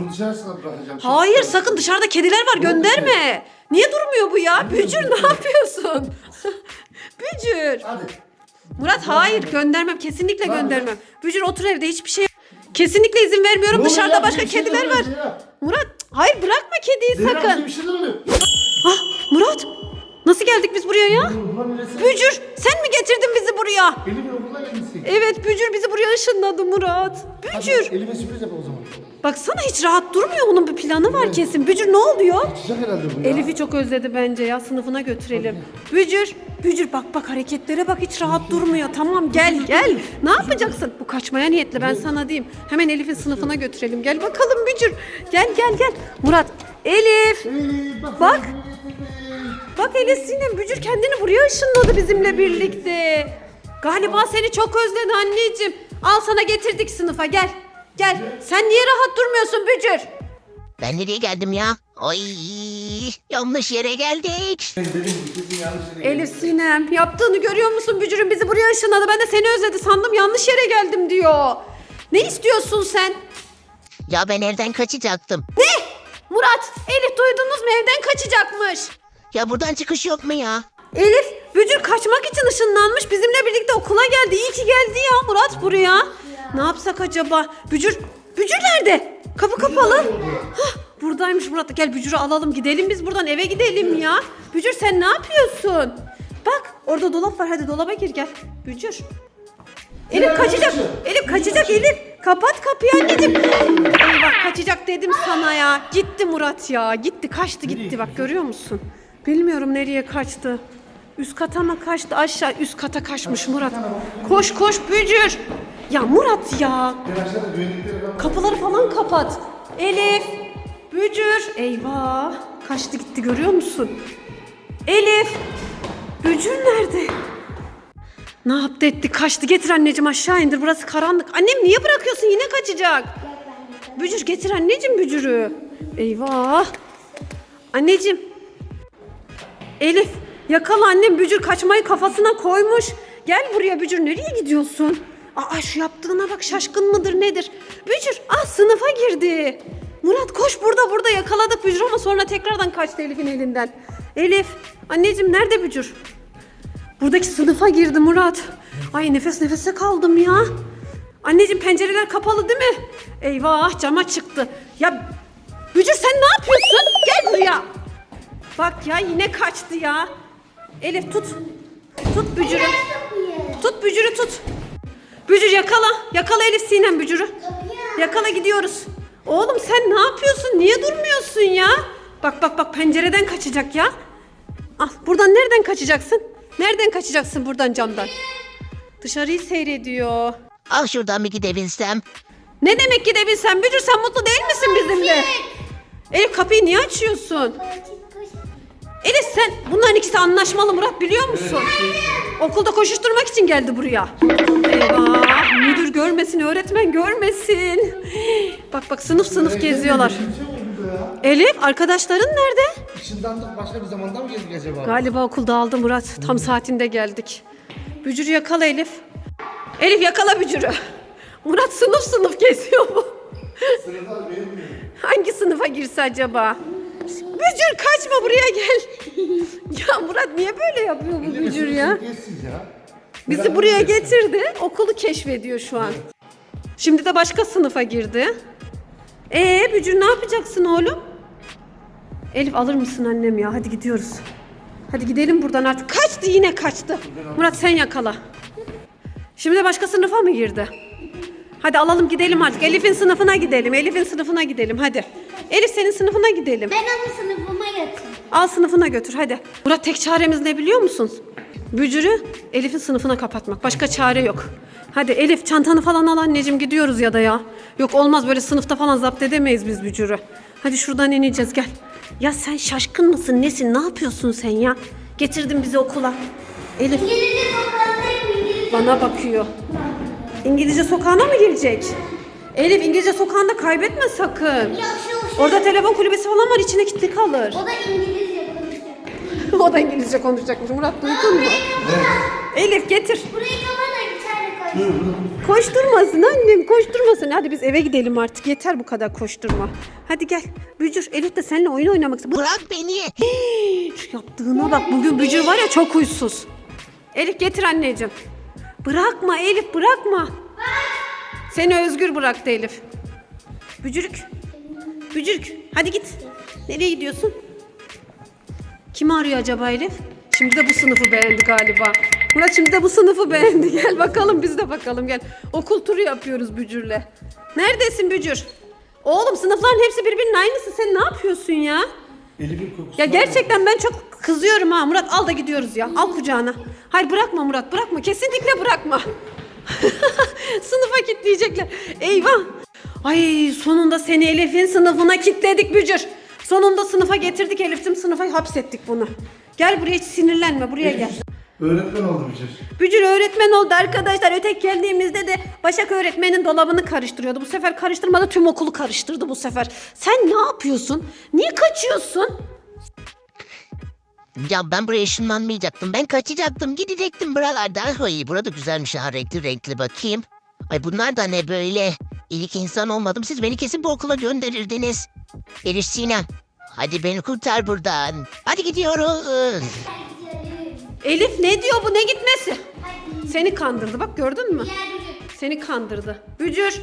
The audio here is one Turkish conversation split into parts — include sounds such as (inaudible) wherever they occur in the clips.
Bunu dışarısına bırakacağım. Hayır sakın dışarıda kediler var gönderme. Niye durmuyor bu ya? Bücür ne yapıyorsun? (laughs) Bücür. Hadi. Murat hayır göndermem kesinlikle mı? göndermem. Bücür otur evde hiçbir şey Kesinlikle izin vermiyorum. Ne oluyor Dışarıda ya? başka Bir şeyler kediler oluyor var. Zehra. Murat hayır bırakma kediyi bize sakın. bir oluyor. Ah Murat nasıl geldik biz buraya ya? Bücür sen mi getirdin bizi buraya? Elif'in okuluna gelmişsin. Evet Bücür bizi buraya ışınladı Murat. Hadi Bücür. Elif'e sürpriz yap o zaman. Baksana hiç rahat durmuyor. Onun bir planı var kesin. Bücür ne oluyor? Sıcak herhalde bu ya. Elif'i çok özledi bence ya. Sınıfına götürelim. Bücür. Bücür bak bak hareketlere bak hiç rahat durmuyor. Tamam gel gel. Ne yapacaksın? Bu kaçmaya niyetli ben sana diyeyim. Hemen Elif'in sınıfına götürelim. Gel bakalım Bücür. Gel gel gel. Murat. Elif. Elif bak. Bak. Elif Sinem Bücür kendini buraya ışınladı bizimle birlikte. Galiba seni çok özledi anneciğim. Al sana getirdik sınıfa gel. Gel. Sen niye rahat durmuyorsun Bücür? Ben nereye geldim ya? Ay yanlış yere geldik. Elif Sinem yaptığını görüyor musun Bücür'ün bizi buraya ışınladı. Ben de seni özledi sandım yanlış yere geldim diyor. Ne istiyorsun sen? Ya ben evden kaçacaktım. Ne? Murat, Elif duydunuz mu evden kaçacakmış. Ya buradan çıkış yok mu ya? Elif, Bücür kaçmak için ışınlanmış. Bizimle birlikte okula geldi. İyi ki geldi ya Murat buraya. Ne yapsak acaba? Bücür, Bücür nerede? Kapı kapalı. Hah, buradaymış Murat. Gel Bücür'ü alalım gidelim biz buradan eve gidelim ya. Bücür sen ne yapıyorsun? Bak orada dolap var. Hadi dolaba gir gel. Bücür. Elif kaçacak. Elif kaçacak Elif. Kapat kapıyı anneciğim. Eyvah kaçacak dedim sana ya. Gitti Murat ya. Gitti kaçtı gitti bak görüyor musun? Bilmiyorum nereye kaçtı. Üst kata mı kaçtı aşağı üst kata kaçmış Murat. Koş koş bücür. Ya Murat ya. Kapıları falan kapat. Elif. Bücür. Eyvah. Kaçtı gitti görüyor musun? Elif. Bücür nerede? Ne yaptı etti? Kaçtı. Getir anneciğim aşağı indir. Burası karanlık. Annem niye bırakıyorsun? Yine kaçacak. Bücür getir anneciğim bücürü. Eyvah. Anneciğim. Elif yakala annem bücür kaçmayı kafasına koymuş. Gel buraya bücür nereye gidiyorsun? Aa şu yaptığına bak şaşkın mıdır nedir? Bücür ah sınıfa girdi. Murat koş burada burada yakaladık bücür ama sonra tekrardan kaçtı Elif'in elinden. Elif anneciğim nerede bücür? Buradaki sınıfa girdi Murat. Ay nefes nefese kaldım ya. Anneciğim pencereler kapalı değil mi? Eyvah cama çıktı. Ya Bücür sen ne yapıyorsun? Gel buraya. Bak ya yine kaçtı ya. Elif tut. Tut bücürü. Tut bücürü tut. Bücür yakala. Yakala Elif Sinem bücürü. Yakala gidiyoruz. Oğlum sen ne yapıyorsun? Niye durmuyorsun ya? Bak bak bak pencereden kaçacak ya. Al buradan nereden kaçacaksın? Nereden kaçacaksın buradan camdan? Dışarıyı seyrediyor. Ah şuradan bir gidebilsem. Ne demek gidebilsen Bücür sen mutlu değil misin bizimle? Elif kapıyı niye açıyorsun? Elif sen bunların ikisi anlaşmalı Murat biliyor musun? Okulda koşuşturmak için geldi buraya. Eyvah müdür görmesin öğretmen görmesin. Bak bak sınıf sınıf geziyorlar. Yok burada ya. Elif arkadaşların nerede? Işınlandık başka bir zamanda mı geldik acaba? Galiba okul dağıldı Murat. Tam saatinde geldik. Bücürü yakala Elif. Elif yakala Bücürü. Murat sınıf sınıf geziyor bu. Sınıflar benim mi? Hangi sınıfa girse acaba? Bücür kaçma buraya gel. (laughs) ya Murat niye böyle yapıyor bu Bücür ya? Bizi buraya getirdi. Okulu keşfediyor şu an. Şimdi de başka sınıfa girdi. Ee Bücür ne yapacaksın oğlum? Elif alır mısın annem ya? Hadi gidiyoruz. Hadi gidelim buradan artık. Kaçtı yine kaçtı. Murat sen yakala. Şimdi de başka sınıfa mı girdi? Hadi alalım gidelim artık. Elif'in sınıfına gidelim. Elif'in sınıfına gidelim hadi. Elif senin sınıfına gidelim. Ben onu sınıfıma götüreyim. Al sınıfına götür hadi. Murat tek çaremiz ne biliyor musun? Bücürü Elif'in sınıfına kapatmak. Başka çare yok. Hadi Elif çantanı falan al anneciğim gidiyoruz ya da ya. Yok olmaz böyle sınıfta falan zapt edemeyiz biz Bücür'ü. Hadi şuradan ineceğiz gel. Ya sen şaşkın mısın nesin ne yapıyorsun sen ya? Getirdin bizi okula. Elif İngilizce sokağındayım İngilizce. bana bakıyor. İngilizce sokağına mı girecek? Elif İngilizce sokağında kaybetme sakın. Şu, şu. Orada telefon kulübesi falan var içine kilitli kalır. O da İngilizce konuşacak. (laughs) o da İngilizce konuşacakmış. Murat duydun mu? Elif getir. Burayı kapat da içeride. Koşturmasın annem koşturmasın. Hadi biz eve gidelim artık. Yeter bu kadar koşturma. Hadi gel. Bücür Elif de seninle oyun oynamak istiyor. Bırak beni. Şu yaptığına bak bugün Bücür var ya çok huysuz. Elif getir anneciğim. Bırakma Elif bırakma. Seni özgür bıraktı Elif. Bücürük. Bücürük. Hadi git. Nereye gidiyorsun? Kim arıyor acaba Elif? Şimdi de bu sınıfı beğendi galiba. Murat şimdi de bu sınıfı beğendi. Gel bakalım biz de bakalım gel. Okul turu yapıyoruz Bücür'le. Neredesin Bücür? Oğlum sınıfların hepsi birbirinin aynısı. Sen ne yapıyorsun ya? Elif'in kokusu. Ya gerçekten ben çok kızıyorum ha. Murat al da gidiyoruz ya. Al kucağına. Hayır bırakma Murat bırakma. Kesinlikle bırakma. (laughs) Sınıfa kilitleyecekler. Eyvah. Ay sonunda seni Elif'in sınıfına kilitledik Bücür. Sonunda sınıfa getirdik Elif'cim sınıfa hapsettik bunu. Gel buraya hiç sinirlenme buraya gel. Öğretmen oldu Bücür. Bücür öğretmen oldu arkadaşlar. Ötek geldiğimizde de Başak öğretmenin dolabını karıştırıyordu. Bu sefer karıştırmadı tüm okulu karıştırdı bu sefer. Sen ne yapıyorsun? Niye kaçıyorsun? Ya ben buraya ışınlanmayacaktım. Ben kaçacaktım. Gidecektim buralarda. Ay burada güzelmiş ha renkli renkli bakayım. Ay bunlar da ne böyle? İlk insan olmadım. Siz beni kesin bu okula gönderirdiniz. Elif Sinem. Hadi beni kurtar buradan. Hadi gidiyoruz. Elif ne diyor bu ne gitmesi? Seni kandırdı bak gördün mü? Seni kandırdı. Bücür.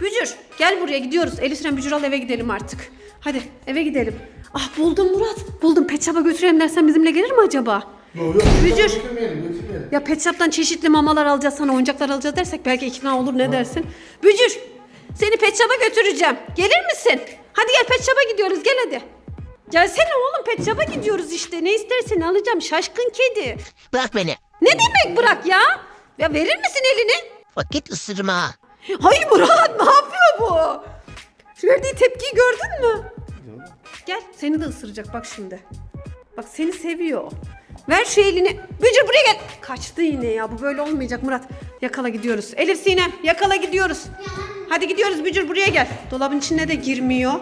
Bücür. Gel buraya gidiyoruz. Elif Sinem Bücür al eve gidelim artık. Hadi eve gidelim. Ah buldum Murat. Buldum. Pet shop'a götürelim dersen bizimle gelir mi acaba? Yok yok. Bücür. Götürmeyelim götürmeyelim. Ya pet shop'tan çeşitli mamalar alacağız sana oyuncaklar alacağız dersek belki ikna olur ne dersin? Bücür. Seni pet shop'a götüreceğim. Gelir misin? Hadi gel pet shop'a gidiyoruz gel hadi. Gelsene oğlum pet shop'a gidiyoruz işte. Ne istersen alacağım şaşkın kedi. Bırak beni. Ne demek bırak ya? Ya verir misin elini? Vakit ısırma. Hayır Murat ne yapıyor bu? Şu verdiği tepkiyi gördün mü? Gel seni de ısıracak bak şimdi. Bak seni seviyor. Ver şu elini. Bücür buraya gel. Kaçtı yine ya bu böyle olmayacak Murat. Yakala gidiyoruz. Elif Sinem yakala gidiyoruz. Hadi gidiyoruz Bücür buraya gel. Dolabın içine de girmiyor.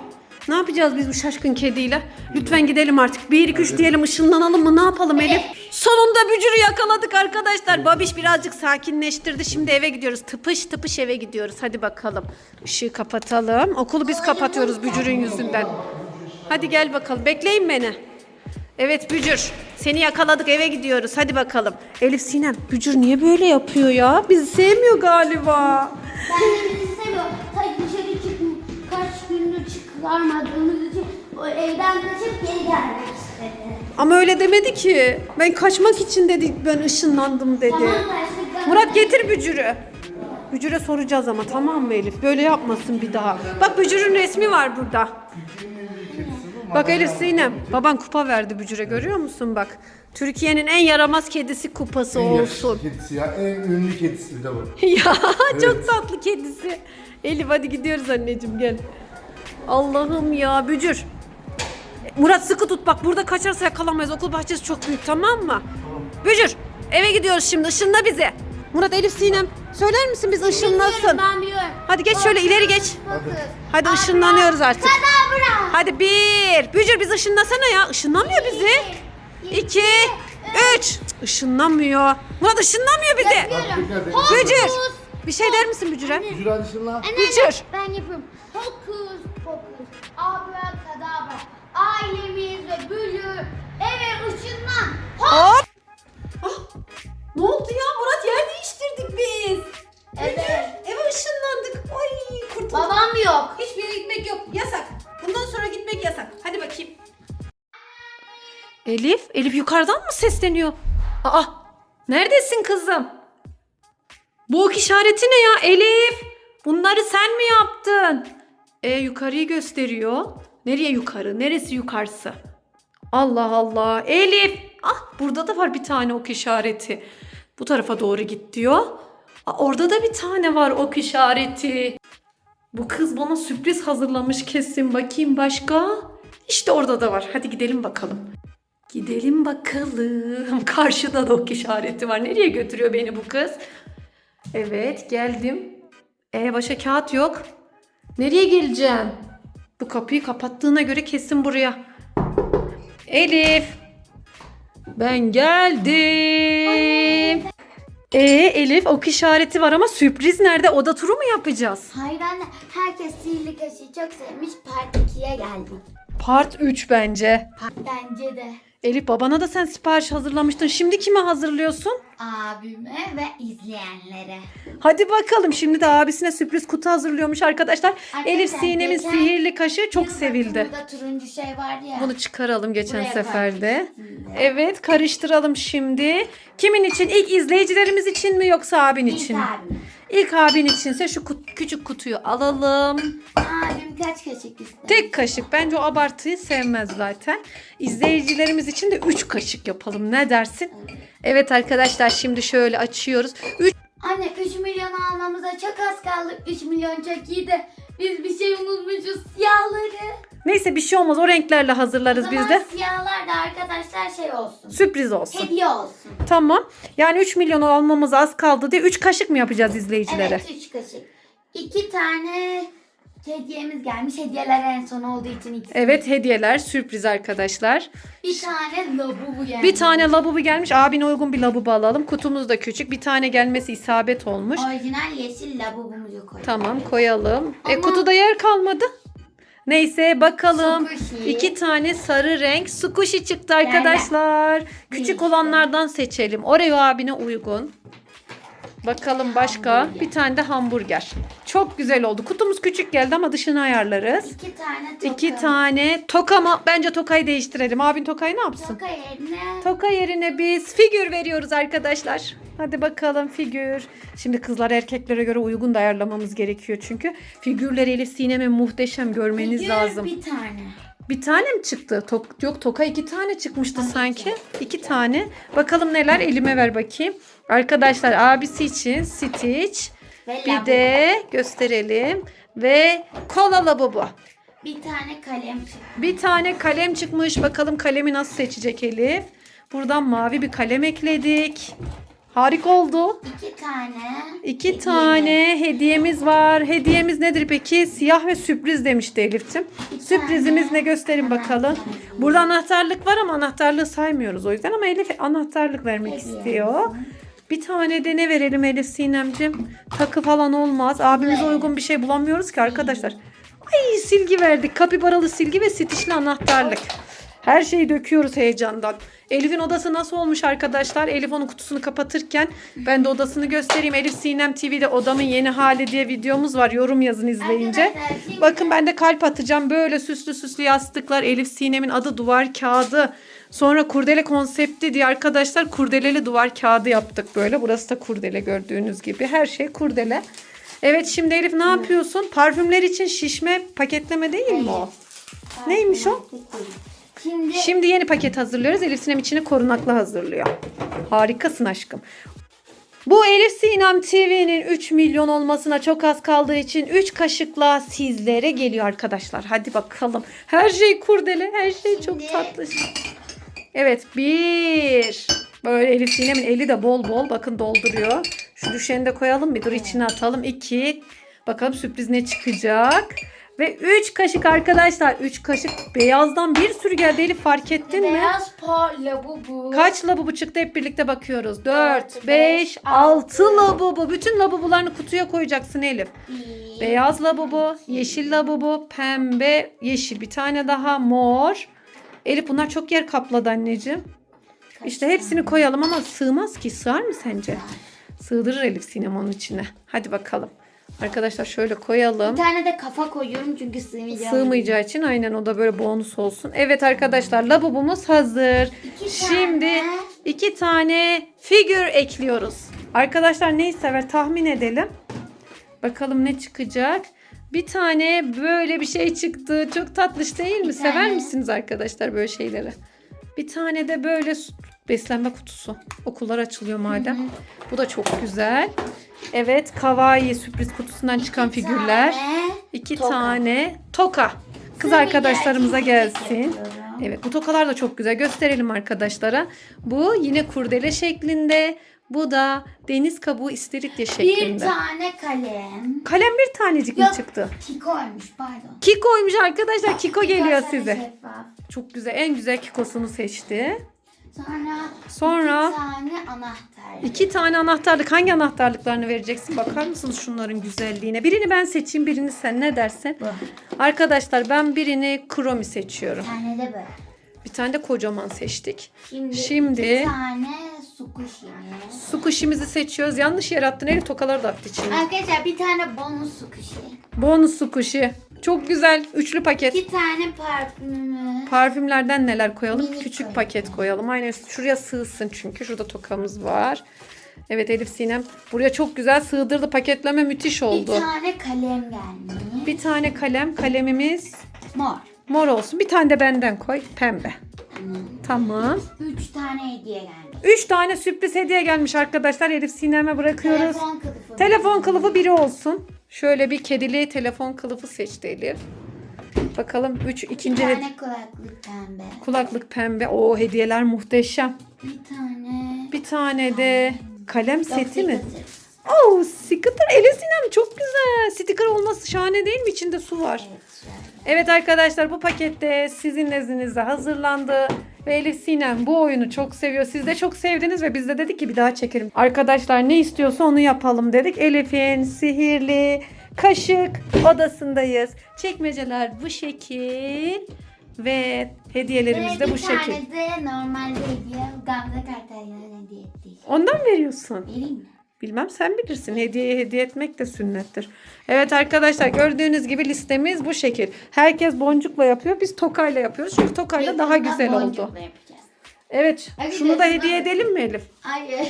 Ne yapacağız biz bu şaşkın kediyle? Lütfen gidelim artık. 1 2 3 diyelim ışınlanalım mı? Ne yapalım Elif? Sonunda Bücür'ü yakaladık arkadaşlar. Babiş birazcık sakinleştirdi. Şimdi eve gidiyoruz. Tıpış tıpış eve gidiyoruz. Hadi bakalım. Işığı kapatalım. Okulu biz kapatıyoruz Bücür'ün yüzünden. Hadi gel bakalım. Bekleyin beni. Evet Bücür. Seni yakaladık eve gidiyoruz. Hadi bakalım. Elif Sinem. Bücür niye böyle yapıyor ya? Bizi sevmiyor galiba. Ben de bizi seviyorum. Ta dışarı çık kaç gündür çıkarmadığımız için o evden kaçıp geri gelmek istedi. Ama öyle demedi ki. Ben kaçmak için dedi. Ben ışınlandım dedi. Tamam kaçtık. Murat getir Bücür'ü. Bücür'e soracağız ama tamam mı Elif? Böyle yapmasın bir daha. Bak Bücür'ün resmi var burada. Bak Elif Sinem. Baban kupa verdi Bücür'e görüyor musun bak. Türkiye'nin en yaramaz kedisi kupası En yaşlı olsun. Kedisi ya. En ünlü kedisi bir de bu. (laughs) ya çok tatlı kedisi. Elif hadi gidiyoruz anneciğim gel. Allah'ım ya Bücür. Murat sıkı tut bak burada kaçarsa yakalamayız. Okul bahçesi çok büyük tamam mı? Bücür eve gidiyoruz şimdi ışınla bizi. Murat Elif Sinem söyler misin biz ışınlasın? Ben biliyorum. Hadi geç şöyle ileri geç. Hadi ışınlanıyoruz artık. Kadabra. Hadi bir. Bücür biz ışınlasana ya. Işınlamıyor bizi. İki. Üç. Işınlamıyor. Murat ışınlamıyor bizi. Bücür. Bir şey der misin Bücür'e? Bücür hadi. Anne, Bücür. Ben yapıyorum. Hokus pokus. Abrakadabra. Ailemiz ve bücür. Eve ışınlan. Hop. Hop. Ah, ne oldu ya Murat yer değiştirdik biz. Evet. Bücür, eve ışınlandık. Ay kurtulduk. Babam yok. Hiçbir yere gitmek yok. Yasak. Bundan sonra gitmek yasak. Hadi bakayım. Elif, Elif yukarıdan mı sesleniyor? Aa, neredesin kızım? Bu ok işareti ne ya Elif? Bunları sen mi yaptın? E yukarıyı gösteriyor. Nereye yukarı? Neresi yukarısı? Allah Allah. Elif. Ah burada da var bir tane ok işareti. Bu tarafa doğru git diyor. Orada da bir tane var ok işareti. Bu kız bana sürpriz hazırlamış kesin. Bakayım başka. İşte orada da var. Hadi gidelim bakalım. Gidelim bakalım. (laughs) Karşıda da ok işareti var. Nereye götürüyor beni bu kız? Evet geldim. E başa kağıt yok. Nereye geleceğim? Bu kapıyı kapattığına göre kesin buraya. Elif. Ben geldim. Ee Elif ok işareti var ama sürpriz nerede? Oda turu mu yapacağız? Hayır anne herkes sihirli kaşığı çok sevmiş. Part 2'ye geldik. Part 3 bence. Bence de Elif babana da sen sipariş hazırlamıştın. Şimdi kime hazırlıyorsun? abime ve izleyenlere. Hadi bakalım. Şimdi de abisine sürpriz kutu hazırlıyormuş arkadaşlar. Arkadaşlar, Elif Sinem'in geçen sihirli kaşığı çok sevildi. Burada turuncu şey vardı ya. Bunu çıkaralım geçen Buraya seferde. Evet karıştıralım şimdi. Kimin için? İlk izleyicilerimiz için mi yoksa abin İlk için mi? abim. İlk abin içinse şu kut- küçük kutuyu alalım. Abim kaç kaşık ister? Tek kaşık. Bence o abartıyı sevmez zaten. İzleyicilerimiz için de 3 kaşık yapalım. Ne dersin? Evet arkadaşlar şimdi şöyle açıyoruz. 3 Anne 3 milyon almamıza çok az kaldı. 3 milyon çok iyi de biz bir şey unutmuşuz. Siyahları. Neyse bir şey olmaz. O renklerle hazırlarız O biz de. siyahlar da arkadaşlar şey olsun. Sürpriz olsun. Hediye olsun. Tamam. Yani 3 milyon almamız az kaldı diye 3 kaşık mı yapacağız izleyicilere? Evet 3 kaşık. 2 tane hediyemiz gelmiş. Hediyeler en son olduğu için ikisi. Evet hediyeler sürpriz arkadaşlar. Bir tane labubu gelmiş. Bir tane labubu gelmiş. Abine uygun bir labubu alalım. Kutumuz da küçük. Bir tane gelmesi isabet olmuş. Orijinal yeşil labubumuzu koyduk. Tamam koyalım. E Ama- kutuda yer kalmadı. Neyse bakalım. Squishy. İki tane sarı renk squishy çıktı arkadaşlar. Küçük olanlardan seçelim. Oreo abine uygun. Bakalım başka. Hamburger. Bir tane de hamburger. Çok güzel oldu. Kutumuz küçük geldi ama dışını ayarlarız. İki tane toka. İki tane toka mı? Bence tokayı değiştirelim. Abin tokayı ne yapsın? Toka yerine Toka yerine biz figür veriyoruz arkadaşlar. Hadi bakalım figür. Şimdi kızlar erkeklere göre uygun da ayarlamamız gerekiyor çünkü. Figürleri Elif Sinem'e muhteşem görmeniz figür lazım. bir tane. Bir tane mi çıktı? Tok, yok toka iki tane çıkmıştı sanki. İki tane. Bakalım neler elime ver bakayım. Arkadaşlar abisi için Stitch. Ve Bir de gösterelim. Ve kola lavabo. Bir tane kalem çıktı. Bir tane kalem çıkmış. Bakalım kalemi nasıl seçecek Elif. Buradan mavi bir kalem ekledik. Harika oldu. İki tane. İki hediye. tane hediyemiz var. Hediyemiz nedir peki? Siyah ve sürpriz demişti Elif'ciğim. Bir Sürprizimiz tane ne gösterin bakalım. Burada anahtarlık var ama anahtarlığı saymıyoruz o yüzden ama Elif anahtarlık vermek Hediye. istiyor. Bir tane de ne verelim Elif Sinemcim? Takı falan olmaz. Abimize uygun bir şey bulamıyoruz ki arkadaşlar. Ay silgi verdik. Kapibaralı silgi ve stişli anahtarlık. Her şeyi döküyoruz heyecandan. Elif'in odası nasıl olmuş arkadaşlar? Elif onun kutusunu kapatırken ben de odasını göstereyim. Elif Sinem TV'de odamın yeni hali diye videomuz var. Yorum yazın izleyince. Bakın ben de kalp atacağım. Böyle süslü süslü yastıklar. Elif Sinem'in adı duvar kağıdı. Sonra kurdele konsepti diye arkadaşlar kurdeleli duvar kağıdı yaptık böyle. Burası da kurdele gördüğünüz gibi. Her şey kurdele. Evet şimdi Elif ne yapıyorsun? Parfümler için şişme paketleme değil mi o? Neymiş o? Şimdi, Şimdi yeni paket hazırlıyoruz. Elif Sinem içine korunaklı hazırlıyor. Harikasın aşkım. Bu Elif Sinem TV'nin 3 milyon olmasına çok az kaldığı için 3 kaşıkla sizlere geliyor arkadaşlar. Hadi bakalım. Her şey kurdele, her şey çok Şimdi- tatlı. Evet bir. Böyle Elif Sinem'in eli de bol bol bakın dolduruyor. Şu düşeni de koyalım bir dur içine atalım. 2. Bakalım sürpriz ne çıkacak. Ve 3 kaşık arkadaşlar. 3 kaşık beyazdan bir sürü geldi Elif fark ettin mi? beyaz por labubu. Kaç labubu çıktı hep birlikte bakıyoruz. 4, Dört, 5, beş, 6 altı. labubu. Bütün labubularını kutuya koyacaksın Elif. Bir, Beyaz labubu, yeşil labubu, pembe, yeşil. Bir tane daha mor. Elif bunlar çok yer kapladı anneciğim. İşte hepsini koyalım ama sığmaz ki. Sığar mı sence? Sığdırır Elif Sinem onun içine. Hadi bakalım. Arkadaşlar şöyle koyalım. Bir tane de kafa koyuyorum çünkü sığmayacağım. Sığmayacağı için aynen o da böyle bonus olsun. Evet arkadaşlar lavabomuz hazır. İki Şimdi tane. iki tane figür ekliyoruz. Arkadaşlar neyi sever tahmin edelim. Bakalım ne çıkacak. Bir tane böyle bir şey çıktı. Çok tatlış değil mi? Bir Sever tane. misiniz arkadaşlar böyle şeyleri? Bir tane de böyle beslenme kutusu. Okullar açılıyor madem. Bu da çok güzel. Evet, kawaii sürpriz kutusundan çıkan İki figürler. tane İki toka. tane toka. Kız Sığmayacak arkadaşlarımıza gelsin. Evet bu tokalar da çok güzel. Gösterelim arkadaşlara. Bu yine kurdele şeklinde. Bu da deniz kabuğu istiridye Bir şeklinde. tane kalem. Kalem bir tanecik mi Yok. çıktı? Kikoymuş pardon. Kiko'ymuş arkadaşlar. Kiko geliyor size. şeffaf. Çok güzel. En güzel Kiko'sunu seçti. Sonra, Sonra? iki tane anahtar. İki tane anahtarlık. Hangi anahtarlıklarını vereceksin? Bakar mısınız şunların güzelliğine? Birini ben seçeyim, birini sen. Ne dersin? Arkadaşlar ben birini kromi seçiyorum. Bir tane de böyle. Bir tane de kocaman seçtik. Şimdi, Şimdi- iki tane sukuşimi. Su kuşimizi seçiyoruz. Yanlış yere attın. Elif tokaları da attı içine. Arkadaşlar bir tane bonus sukuşi. Bonus su kuşu. Çok güzel. Üçlü paket. İki tane parfümümü. Parfümlerden neler koyalım? Minik Küçük koyalım. paket koyalım. Aynen şuraya sığsın çünkü. Şurada tokamız var. Evet Elif Sinem buraya çok güzel sığdırdı. Paketleme müthiş Bir oldu. tane kalem gelmiş. Bir tane kalem. Kalemimiz Mor. mor olsun. Bir tane de benden koy. Pembe. Tamam. Tamam. Üç tane hediye gelmiş. Üç tane sürpriz hediye gelmiş arkadaşlar. Elif Sinem'e bırakıyoruz. Telefon kılıfı. Telefon kılıfı biri olsun. Şöyle bir kedili telefon kılıfı seçti Elif. Bakalım üç, Bir ikinci hediye. tane kulaklık pembe. Kulaklık pembe. O hediyeler muhteşem. Bir tane. Bir tane de kalem seti mi? Oh, sticker Elif Sinem çok güzel. Sticker olması şahane değil mi? İçinde su var. Evet. Evet arkadaşlar bu pakette sizin nezdinizde hazırlandı. Ve Elif Sinem bu oyunu çok seviyor. Siz de çok sevdiniz ve biz de dedik ki bir daha çekelim. Arkadaşlar ne istiyorsa onu yapalım dedik. Elif'in sihirli kaşık odasındayız. Çekmeceler bu şekil. Ve hediyelerimiz de bu bir şekil. tane de normal hediye Gamze Kartalya'nın hediye ettiği. Ondan veriyorsun. Vereyim mi? Bilmem sen bilirsin. Hediyeye hediye etmek de sünnettir. Evet arkadaşlar gördüğünüz gibi listemiz bu şekil. Herkes boncukla yapıyor. Biz tokayla yapıyoruz. Çünkü tokayla daha güzel oldu. boncukla yapacağız. Evet. Hadi Şunu da hediye edelim mi Elif? Hayır.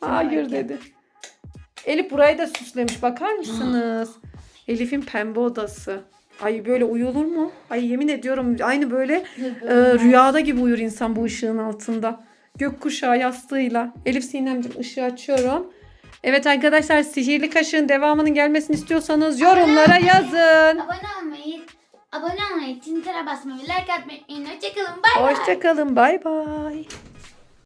Hayır dedi. Elif burayı da süslemiş. Bakar mısınız? Elif'in pembe odası. Ay böyle uyulur mu? Ay yemin ediyorum aynı böyle e, rüyada gibi uyur insan bu ışığın altında. Gökkuşağı yastığıyla. Elif Sinemciğim ışığı açıyorum. Evet arkadaşlar sihirli kaşığın devamının gelmesini istiyorsanız yorumlara yazın. Abone olmayı, abone olmayı, tintara basmayı, like atmayı, unutmayın. Hoşçakalın. Bay bay. Hoşçakalın. Bay bay.